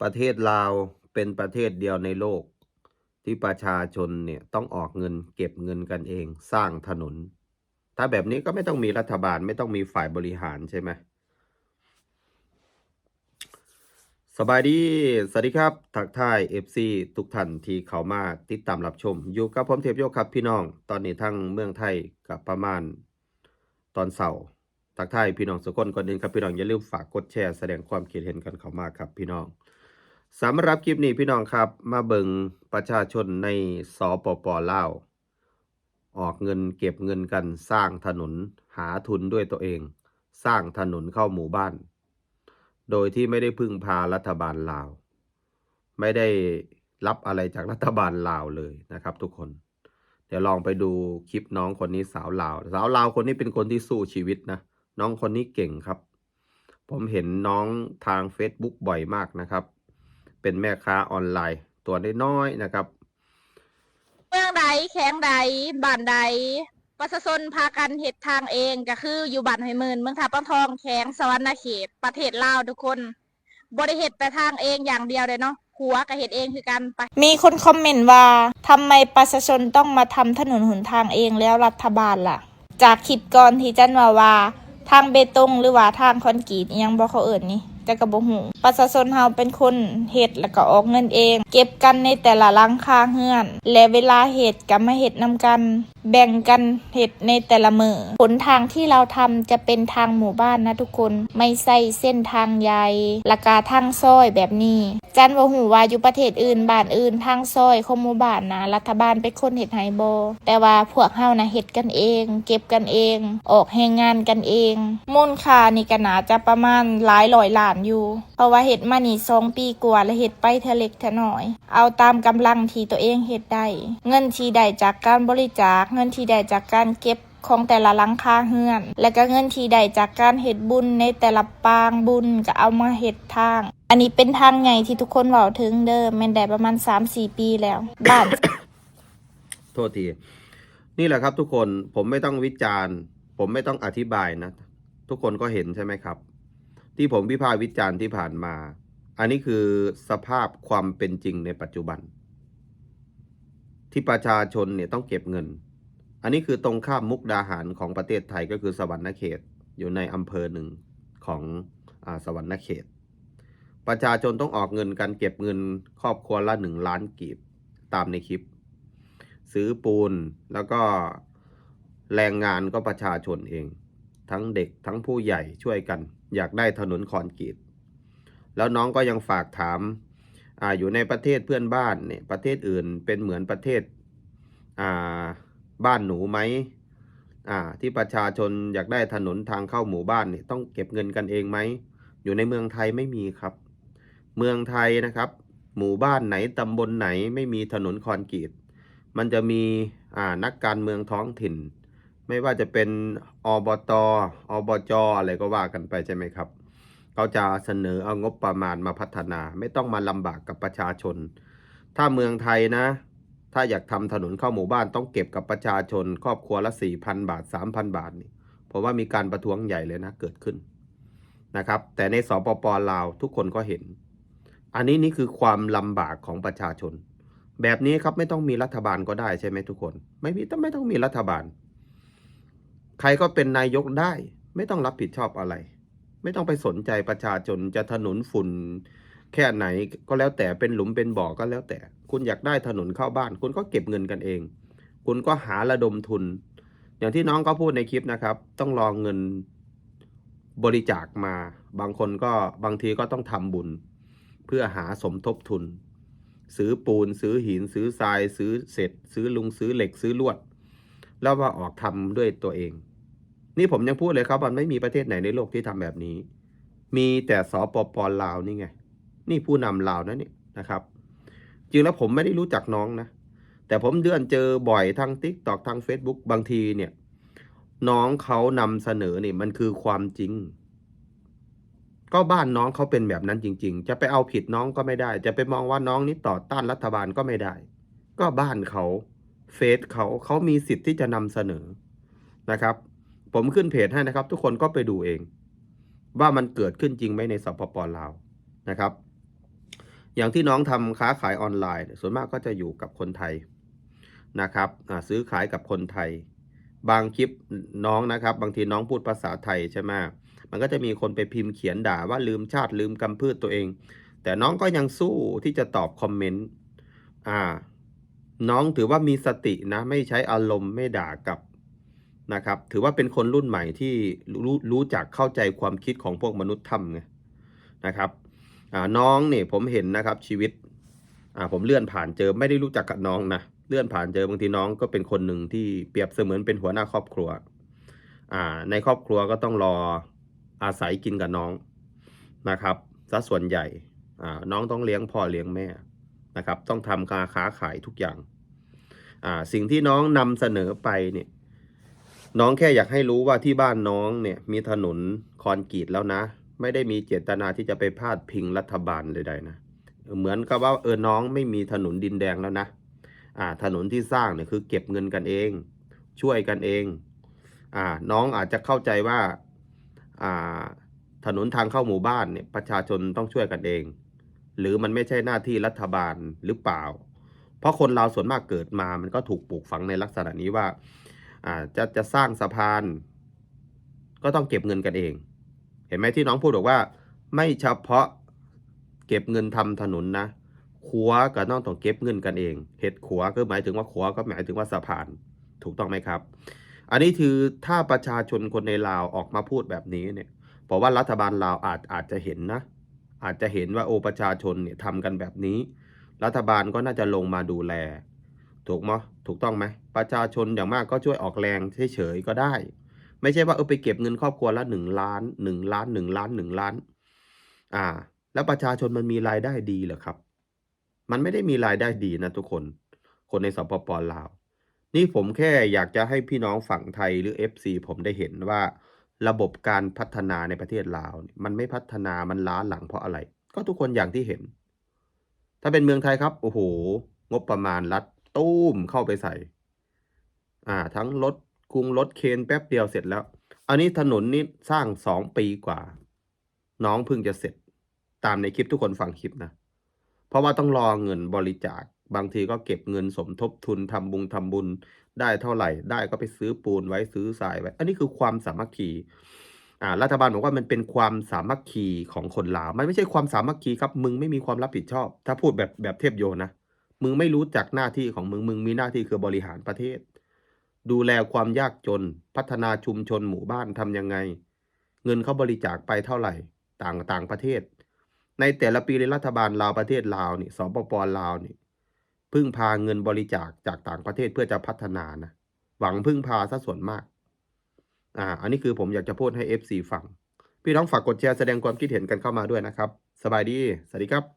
ประเทศลาวเป็นประเทศเดียวในโลก ที่ประชาชนเนี่ยต้องออกเงินเก็บเงินกันเองสร้างถนน ถ้าแบบนี้ก็ไม่ต้องมีรัฐบาลไม่ต้องมีฝ่ายบริหารใช่ไหมสบายดี สวัสดีครับ ทักทาย FC ทุกท่านที่เข้ามาติดตามรับชม อยู่กับผมเทพโยกครับพี่น้อง ตอนนี้ทั้งเมืองไทยกับประมาณตอนเสาร์ทักทายพี่น้องสุกคนก่อนอื่นครับพี่น้องอย่าลืมฝากกดแชร์แสดงความคิดเห็นกันเข้ามาครับพี่น้อง สำหรับคลิปนี้พี่น้องครับ มาเบิงประชาชนในสปปลาว ออกเงินเก็บเงินกันสร้างถนนหาทุนด้วยตัวเอง สร้างถนนเข้าหมู่บ้าน โดยที่ไม่ได้พึ่งพารัฐบาลลาว ไม่ได้รับอะไรจากรัฐบาลลาวเลยนะครับทุกคน เดี๋ยวลองไปดูคลิปน้องคนนี้สาวลาว สาวลาวคนนี้เป็นคนที่สู้ชีวิตนะน้องคนนี้เก่งครับ ผมเห็นน้องทาง Facebook บ่อยมากนะครับ เป็นแม่ค้าออนไลน์ตัวน้อยๆนะครับเมืองใดแข้งใดบ้านใดประชาชนพากันเฮ็ดทางเองก็คืออยู่บ้านห้วยหมื่นเมืองท่าปังทองแข้งสวรรณเขตประเทศลาวทุกคนบ่ได้เฮ็ดแต่ทางเองอย่างเดียวเลยเนาะหัวก็เฮ็ดเองคือกันไปมีคนคอมเมนต์ว่าทำไมประชาชนต้องมาทำถนนหนทางเองแล้วรัฐบาลล่ะ จากคลิปก่อนที่จันว่าว่า ทางเบตงหรือว่าทางคอนกรีตอิหยังบ่เขาเอิ้นนี่ แต่ก็บ่ฮู้ประชาชนเฮาเป็นคนเห็ดแล้วก็ออกเงินเอง เก็บกันในแต่ละลังคาเฮือน และเวลาเห็ดก็มาเห็ดนํกัน แบ่งกันเฮ็ดในแต่ละมือหนทางที่เราทำจะเป็นทางหมู่บ้านนะทุกคนไม่ใช่เส้นทางใหญ่ละกาทางซอยแบบนี้ จันว่าหูว่าอยู่ประเทศอื่นบ้านอื่นทางซอยของหมู่บ้านนะ รัฐบาลเป็นคนเฮ็ดให้บ่แต่ว่าพวกเฮานะเฮ็ดกันเอง เก็บกันเอง ออกแรงงานกันเองมูลค่านี่ก็น่าจะประมาณหลายร้อยล้านอยู่ เพราะว่าเฮ็ดมานี่สองปีกว่าแล้วเฮ็ดไปเทเล็กเทน้อย เอาตามกำลังที่ตัวเองเฮ็ดได้เงินที่ได้จากการบริจาคเงินที่ได้จากการเก็บของแต่ละหลังคาเฮือน และก็เงินที่ได้จากการเฮ็ดบุญในแต่ละปางบุญก็เอามาเฮ็ดทาง อันนี้เป็นทางไงที่ทุกคนเว้าถึงเดิมแม่นได้ประมาณ 3-4 ปีแล้ว บ้าน โทษที นี่แหละครับทุกคนผมไม่ต้องวิจารณ์ ผมไม่ต้องอธิบายนะ ทุกคนก็เห็นใช่ไหมครับ ที่ผมวิพากษ์วิจารณ์ที่ผ่านมา อันนี้คือสภาพความเป็นจริงในปัจจุบัน ที่ประชาชนเนี่ยต้องเก็บเงิน อันนี้คือตรงข้ามมุกดาหารของประเทศไทยก็คือสวรรณเขตอยู่ในอำเภอหนึ่งของอสวรรณเขต ประชาชนต้องออกเงินกันเก็บเงินครอบครัวละหนึ่งล้านกีบตามในคลิป ซื้อปูนแล้วก็แรงงานก็ประชาชนเอง ทั้งเด็กทั้งผู้ใหญ่ช่วยกัน อยากได้ถนนคอนกรีตแล้วน้องก็ยังฝากถามออยู่ในประเทศเพื่อนบ้านเนี่ยประเทศอื่นเป็นเหมือนประเทศอ่า บ้านหนูไหมอ่าที่ประชาชนอยากได้ถนนทางเข้าหมู่บ้านเนี่ยต้องเก็บเงินกันเองไหม อยู่ในเมืองไทยไม่มีครับ เมืองไทยนะครับ หมู่บ้านไหนตำบลไหนไม่มีถนนคอนกรีต มันจะมีอ่านักการเมืองท้องถิ่น ไม่ว่าจะเป็นอบตอบจอะไรก็ว่ากันไปใช่ไหมครับเขาจะเสนอเอางบประมาณมาพัฒนา ไม่ต้องมาลำบากกับประชาชน ถ้าเมืองไทยนะ ถ้าอยากทำถนนเข้าหมู่บ้านต้องเก็บกับประชาชน ครอบครัวละ4,000บาท3,000บาทนี่เพราะว่ามีการประท้วงใหญ่เลยนะเกิดขึ้นนะครับ แต่ในสปปลาวทุกคนก็เห็น อันนี้นี่คือความลำบากของประชาชน แบบนี้ครับไม่ต้องมีรัฐบาลก็ได้ใช่ไหมทุกคน ไม่มีต้องไม่ต้องมีรัฐบาล ใครก็เป็นนายกได้ ไม่ต้องรับผิดชอบอะไร ไม่ต้องไปสนใจประชาชนจะถนนฝุ่น แค่ไหนก็แล้วแต่เป็นหลุมเป็นบ่อก็แล้วแต่ คุณอยากได้ถนนเข้าบ้าน คุณก็เก็บเงินกันเอง คุณก็หาระดมทุน อย่างที่น้องก็พูดในคลิปนะครับ ต้องรองเงินบริจาคมา บางคนก็บางทีก็ต้องทำบุญ เพื่อหาสมทบทุน ซื้อปูน ซื้อหิน ซื้อทราย ซื้อเศษซื้อลุงซื้อเหล็กซื้อลวด แล้วว่าออกทำด้วยตัวเอง นี่ผมยังพูดเลยครับมันไม่มีประเทศไหนในโลกที่ทำแบบนี้ มีแต่สปปลาวนี่ไง นี่ผู้นำลาวนะเนี่ยนะครับ จริงแล้วผมไม่ได้รู้จักน้องนะ แต่ผมเดือนเจอบ่อยทาง t ิ k t o k ทาง Facebook บางทีเนี่ย น้องเขานำเสนอนี่มันคือความจริง ก็บ้านน้องเขาเป็นแบบนั้นจริง ๆ จะไปเอาผิดน้องก็ไม่ได้ จะไปมองว่าน้องนี้ต่อต้านรัฐบาลก็ไม่ได้ ก็บ้านเขาเฟซเขาเขามีสิทธิ์ที่จะนำเสนอนะครับ ผมขึ้นเพจให้นะครับ ทุกคนก็ไปดูเอง ว่ามันเกิดขึ้นจริงไหมในสปปลาวนะครับ อย่างที่น้องทำค้าขายออนไลน์ ส่วนมากก็จะอยู่กับคนไทยนะครับซื้อขายกับคนไทย บางคลิปน้องนะครับ บางทีน้องพูดภาษาไทยใช่ไหมมันก็จะมีคนไปพิมพ์เขียนด่าว่าลืมชาติลืมกำพืชตัวเอง แต่น้องก็ยังสู้ที่จะตอบคอมเมนต์อ่า น้องถือว่ามีสตินะ ไม่ใช้อารมณ์ไม่ด่ากลับนะครับ ถือว่าเป็นคนรุ่นใหม่ที่รู้รู้จักเข้าใจความคิดของพวกมนุษย์ถ้ำไงนะครับ น้องเนี่ยผมเห็นนะครับชีวิตผมเลื่อนผ่านเจอไม่ได้รู้จักกับน้องนะเลื่อนผ่านเจอบางทีน้องก็เป็นคนหนึ่งที่เปรียบเสมือนเป็นหัวหน้าครอบครัวในครอบครัวก็ต้องรออาศัยกินกับน้องนะครับซะส่วนใหญ่น้องต้องเลี้ยงพ่อเลี้ยงแม่นะครับต้องทำการค้าขายทุกอย่างสิ่งที่น้องนำเสนอไปเนี่ยน้องแค่อยากให้รู้ว่าที่บ้านน้องเนี่ยมีถนนคอนกรีตแล้วนะ ไม่ได้มีเจตนาที่จะไปพาดพิงรัฐบาลใดๆนะเหมือนกับว่าเออน้องไม่มีถนนดินแดงแล้วนะอ่าถนนที่สร้างเนี่ยคือเก็บเงินกันเอง ช่วยกันเองอ่าน้องอาจจะเข้าใจว่าอ่าถนนทางเข้าหมู่บ้านเนี่ยประชาชนต้องช่วยกันเอง หรือมันไม่ใช่หน้าที่รัฐบาลหรือเปล่า เพราะคนเราส่วนมากเกิดมามันก็ถูกปลูกฝังในลักษณะนี้ว่าอ่าจะจะสร้างสะพาน ก็ต้องเก็บเงินกันเอง เห็นไหมที่น้องพูดบอกว่า ไม่เฉพาะเก็บเงินทำถนนนะขัวก็ต้องต้องเก็บเงินกันเองเห็ดขัวก็หมายถึงว่าขัวก็หมายถึงว่าสะพาน ถูกต้องไหมครับ อันนี้คือถ้าประชาชนคนในลาวออกมาพูดแบบนี้เนี่ยเพราะว่ารัฐบาลลาวอาจอาจจะเห็นนะ อาจจะเห็นว่าโอประชาชนเนี่ยทำกันแบบนี้ รัฐบาลก็น่าจะลงมาดูแล ถูกไหมถูกต้องไหมประชาชนอย่างมากก็ช่วยออกแรงเฉยๆก็ได้ ไม่ใช่ว่าเออไปเก็บเงินครอบครัวละหนึ่งล้านหนึ่งล้านหนึ่งล้านหนึ่งล้าน อ่า แล้วประชาชนมันมีรายได้ดีเหรอครับ มันไม่ได้มีรายได้ดีนะทุกคน คนในสปปลาว นี่ผมแค่อยากจะให้พี่น้องฝั่งไทยหรือ FC ผมได้เห็นว่า ระบบการพัฒนาในประเทศลาว มันไม่พัฒนามันล้าหลังเพราะอะไร ก็ทุกคนอย่างที่เห็น ถ้าเป็นเมืองไทยครับโอ้โห งบประมาณรัฐตู้มเข้าไปใส่ อ่า ทั้งรถ กรุงรถเคนแป๊บเดียวเสร็จแล้ว อันนี้ถนนนี่สร้างสองปีกว่า น้องเพิ่งจะเสร็จ ตามในคลิปทุกคนฟังคลิปนะ เพราะว่าต้องรอเงินบริจาค บางทีก็เก็บเงินสมทบทุนทำบุญทำบุญ ได้เท่าไหร่ ได้ก็ไปซื้อปูนไว้ซื้อทรายไว้ อันนี้คือความสามัคคีอ่ารัฐบาลบอกว่ามันเป็นความสามัคคีของคนลาว มันไม่ใช่ความสามัคคีครับ มึงไม่มีความรับผิดชอบ ถ้าพูดแบบแบบเทพโยนะ มึงไม่รู้จักหน้าที่ของมึง มึงมีหน้าที่คือบริหารประเทศ ดูแลความยากจน พัฒนาชุมชนหมู่บ้านทำยังไง เงินเขาบริจาคไปเท่าไหร่ ต่างต่างประเทศ ในแต่ละปีในรัฐบาลลาวประเทศลาวนี่สปปลาวนี่พึ่งพาเงินบริจาคจากต่างประเทศเพื่อจะพัฒนานะหวังพึ่งพาซะส่วนมาก อ่า อันนี้คือผมอยากจะพูดให้ FC ฟัง พี่น้องฝากกดแชร์แสดงความคิดเห็นกันเข้ามาด้วยนะครับ สบายดี สวัสดีครับ